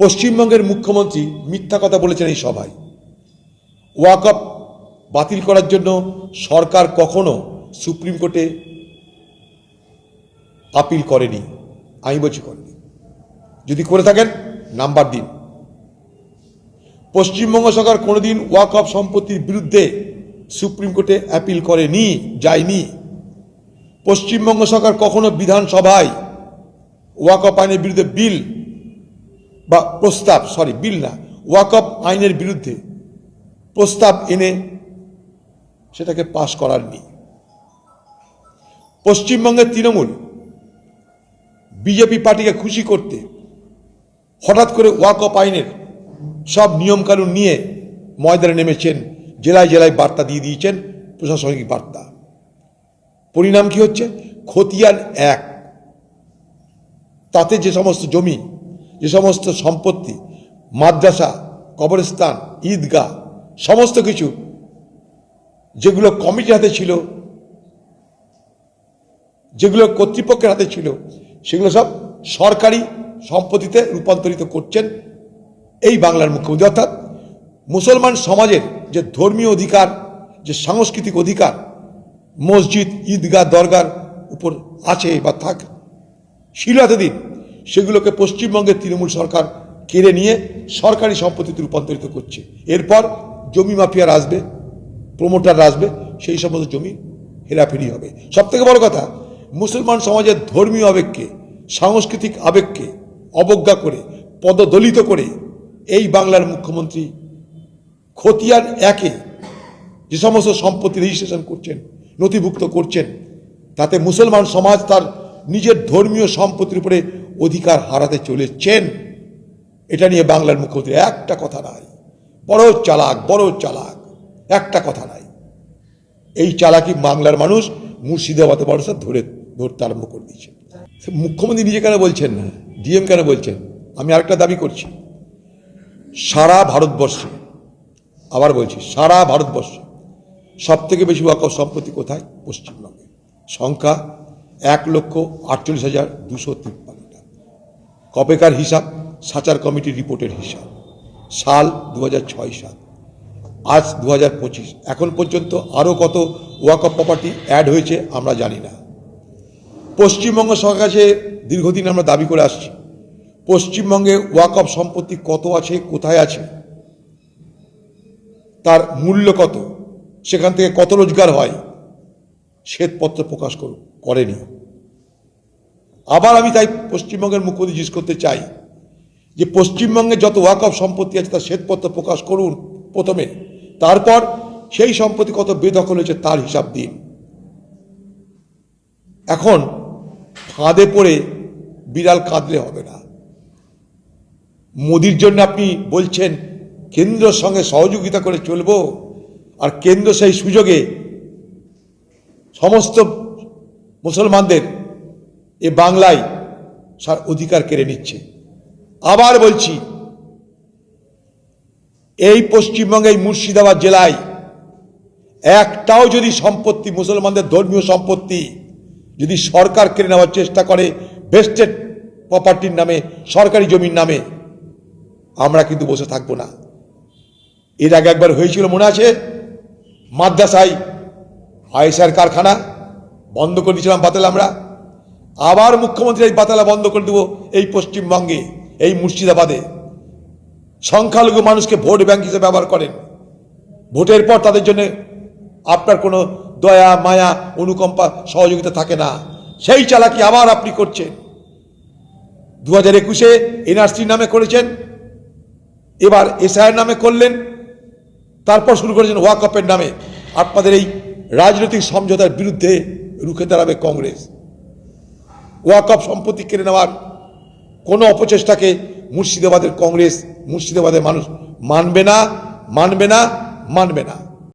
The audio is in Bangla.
পশ্চিমবঙ্গের মুখ্যমন্ত্রী মিথ্যা কথা বলেছেন এই সভায়। ওয়াকআপ বাতিল করার জন্য সরকার কখনো সুপ্রিম কোর্টে আপিল করেনি আমি বলছি করেনি। যদি করে থাকেন, নাম্বার দিন। পশ্চিমবঙ্গ সরকার কোনোদিন ওয়াকআপ সম্পত্তির বিরুদ্ধে সুপ্রিম কোর্টে অ্যাপিল করেনি, যায়নি। পশ্চিমবঙ্গ সরকার কখনো বিধানসভায় ওয়াকআপ আইনের বিরুদ্ধে বিল বা প্রস্তাব সরি বিল না ওয়াকআপ আইনের বিরুদ্ধে প্রস্তাব এনে সেটাকে পাশ করার করারনি পশ্চিমবঙ্গের তৃণমূল বিজেপি পার্টিকে খুশি করতে হঠাৎ করে ওয়াকআপ আইনের সব নিয়মকানুন নিয়ে ময়দানে নেমেছেন, জেলায় জেলায় বার্তা দিয়ে দিয়েছেন প্রশাসনিক বার্তা। পরিণাম কি হচ্ছে? খতিয়ান এক। তাতে যে সমস্ত জমি যে সমস্ত সম্পত্তি, মাদ্রাসা, কবরস্থান, ঈদগাহ, সমস্ত কিছু যেগুলো কমিটির হাতে ছিল, যেগুলো কর্তৃপক্ষের হাতে ছিল, সেগুলো সব সরকারি সম্পত্তিতে রূপান্তরিত করছেন এই বাংলার মুখ্যমন্ত্রী। অর্থাৎ মুসলমান সমাজের যে ধর্মীয় অধিকার, যে সাংস্কৃতিক অধিকার, মসজিদ, ঈদগাহ, দরগার উপর আছে বা থাক ছিল এতদিন সেগুলোকে পশ্চিমবঙ্গের তৃণমূল সরকার কেড়ে নিয়ে সরকারি সম্পত্তিতে রূপান্তরিত করছে। এরপর জমি মাফিয়ার আসবে প্রমোটার আসবে, সেই সমস্ত জমি হেরাফেরি হবে। সব থেকে বড় কথা, মুসলমান সমাজের ধর্মীয় আবেগকে, সাংস্কৃতিক আবেগকে অবজ্ঞা করে, পদদলিত করে এই বাংলার মুখ্যমন্ত্রী খতিয়ান একে যে সমস্ত সম্পত্তি রেজিস্ট্রেশন করছেন, নথিভুক্ত করছেন, তাতে মুসলমান সমাজ তার নিজের ধর্মীয় সম্পত্তির উপরে অধিকার হারাতে চলেছেন, এটা নিয়ে বাংলার মুখ্যমন্ত্রী একটা কথা নাই। বড় চালাক বড় চালাক, একটা কথা নাই। এই চালাকি বাংলার মানুষ মুর্শিদাবাদে মানুষের ধরে, ধরতে আরম্ভ করে দিয়েছে। মুখ্যমন্ত্রী নিজে কেন বলছেন না? ডিএম কেন বলছেন? আমি আরেকটা দাবি করছি। সারা ভারতবর্ষে, আবার বলছি, সারা ভারতবর্ষে সব থেকে বেশি ওয়াকফ সম্পত্তি কোথায়? পশ্চিমবঙ্গে। সংখ্যা এক লক্ষ আটচল্লিশ হাজার দুশো তিপ্পান্নটা কপেকার হিসাব, সাচার কমিটির রিপোর্টের হিসাব। সাল দু সাল। আজ দু এখন পর্যন্ত আরও কত ওয়াকফ প্রপার্টি অ্যাড হয়েছে আমরা জানি না। পশ্চিমবঙ্গ সরকার কাছে দীর্ঘদিন আমরা দাবি করে আসছি, পশ্চিমবঙ্গে ওয়াকফ সম্পত্তি কত আছে, কোথায় আছে, তার মূল্য কত, সেখান থেকে কত রোজগার হয়, শ্বেতপত্র প্রকাশ করেনি। আবার আমি তাই পশ্চিমবঙ্গের মুখ্যমন্ত্রী জিজ্ঞেস করতে চাই যে পশ্চিমবঙ্গে যত ওয়াকফ সম্পত্তি আছে তার শ্বেতপত্র প্রকাশ করুন প্রথমে। তারপর সেই সম্পত্তি কত বেদখল হয়েছে তার হিসাব দিন। এখন ফাঁদে পড়ে বিড়াল কাঁদলে হবে না। মোদির জন্য আপনি বলছেন, কেন্দ্রের সঙ্গে সহযোগিতা করে চলবো আর কেন্দ্র সেই সুযোগে সমস্ত মুসলমানদের এ বাংলায় সার অধিকার কেড়ে নিচ্ছে। আবার বলছি, এই পশ্চিমবঙ্গে মুর্শিদাবাদ জেলায় একটাও যদি সম্পত্তি, মুসলমানদের ধর্মীয় সম্পত্তি যদি সরকার কেড়ে নেওয়ার চেষ্টা করে বেস্টেড প্রপার্টির নামে, সরকারি জমির নামে, আমরা কিন্তু বসে থাকব না। এর আগে একবার হয়েছিল, মনে আছে? মাদ্রাসায় আয়েসার কারখানা, বন্ধ করে দিয়েছিলাম বাতিল আমরা। আবার মুখ্যমন্ত্রী এই বাতালা বন্ধ করে দেবো এই পশ্চিমবঙ্গে, এই মুর্শিদাবাদে। সংখ্যালঘু মানুষকে ভোট ব্যাংক হিসেবে ব্যবহার করেন। ভোটের পর তাদের জন্য আপনার কোনো দয়া, মায়া, অনুকম্পা, সহযোগিতা থাকে না। সেই চালাকি আবার আপনি করছেন। দু হাজার একুশে এনআরসির নামে করেছেন, এবার এসআইয়ের নামে করলেন, তারপর শুরু করেছেন ওয়াকপের নামে। আপনাদের এই রাজনৈতিক সমঝোতার বিরুদ্ধে রুখে দাঁড়াবে কংগ্রেস। ওয়াকফ সম্পত্তি কেড়ে নেওয়ার কোনো অপচেষ্টাকে মুর্শিদাবাদের কংগ্রেস, মুর্শিদাবাদের মানুষ মানবে না মানবে না মানবে না।